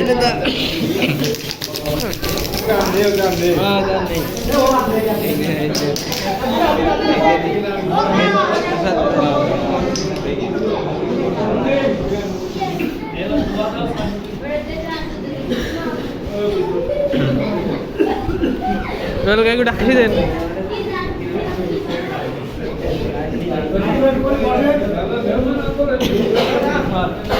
এটা গাইকু ডাকি দেন। সবাই একটু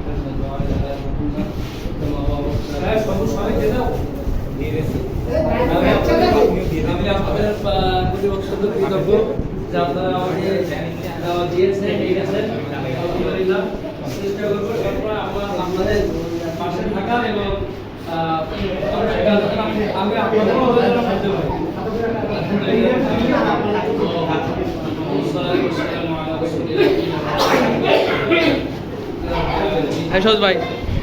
আমি আপনাদের আপনাদের প্রতিপক্ষের কৃতজ্ঞ যে আপনারা আমাকে দাওয়াত দিয়েছেন ঠিক আছে আলহামদুলিল্লাহ চেষ্টা করব সবসময় আমরা আমি আপনাদের সাহায্য হ্যাঁ সজ ভাই।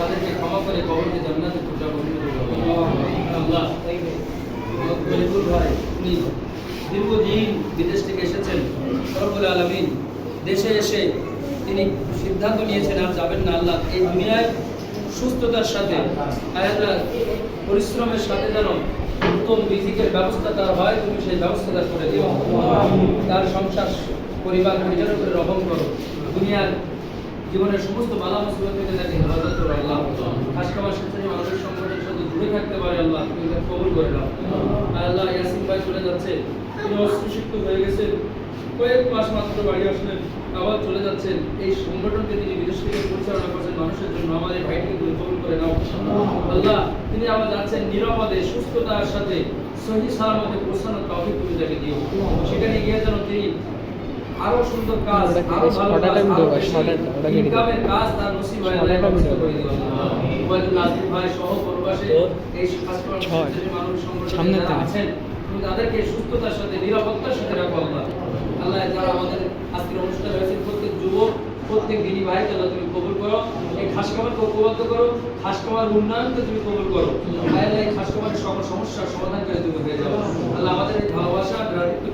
তাদেরকে ক্ষমা করে কবরকে জান্নাতে পূজা করে আল্লাহ মহিবুল ভাই, উনি দীর্ঘদিন বিদেশ থেকে এসেছেন। সরবুল আলমিন দেশে এসে তিনি সিদ্ধান্ত নিয়েছেন, আর যাবেন না আল্লাহ। এই দুনিয়ায় সুস্থতার সাথে আয়াল্লাহ পরিশ্রমের সাথে যেন উত্তম রিজিকের ব্যবস্থা তার হয়, তুমি সেই ব্যবস্থা তার করে দিও। তার সংসার, পরিবার পরিচালনা করে রহম করো। দুনিয়ার জীবনের সমস্ত বালা মুসিবত থেকে তাকে হেফাজত করো, আল্লাহ। খাসকাবার স্বেচ্ছাসেবী মানুষের সংগঠনের সাথে জুড়ে থাকতে পারে, আল্লাহ, তুমি তাকে কবুল করে দাও আল্লাহ, ইয়াসিন ভাই চলে যাচ্ছে। তিনি অস্ত্রশিক্ত হয়ে গেছেন। কয়েক মাস মাত্র বাড়ি আসলেন, আবার চলে যাচ্ছেন। এই সংগঠনকে তিনি বিদেশ থেকে পরিচালনা করছেন মানুষের জন্য। আমাদের ভাইকে তুমি কবুল করে নাও। আল্লাহ, তিনি আবার যাচ্ছেন নিরাপদে, সুস্থতার সাথে। সহি সালামতে পৌঁছানোর তৌফিক তুমি তাকে দিও। সেখানে গিয়ে যেন তিনি আরও সুন্দর কাজ আরও ভালো কাজ? ইনকামের কাজ তার নসিব হয় আল্লাহ ব্যবস্থা করে ওয়াইদুল নাজির ভাই সহ পরবাসে এই কাজকর্ম মানুষ সংগঠনে সামনে যারা আছেন তুমি তাদেরকে সুস্থতার সাথে নিরাপত্তার সাথে রাখো আল্লাহ। আল্লাহ যারা আমাদের আজকের অনুষ্ঠান হয়েছে প্রত্যেক যুবক প্রত্যেক দিনী ভাই আল্লাহ তুমি কবুল করো। এই খাস ঐক্যবদ্ধ করো খাস উন্নয়নকে তুমি কবুল করো। আল্লাহ এই খাস সকল সমস্যার সমাধান করে তুমি হয়ে যাও।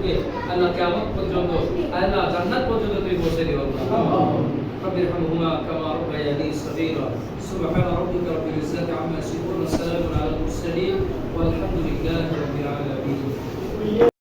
ভ্রাতৃত্বকে আল্লাহ কেমন পর্যন্ত আয় আল্লাহ জান্নাত পর্যন্ত তুমি পৌঁছে দিও আল্লাহ رب ارحمهما كما ربياني صغيرا سبحان ربك رب العزة عما يصفون وسلام على المرسلين والحمد لله رب العالمين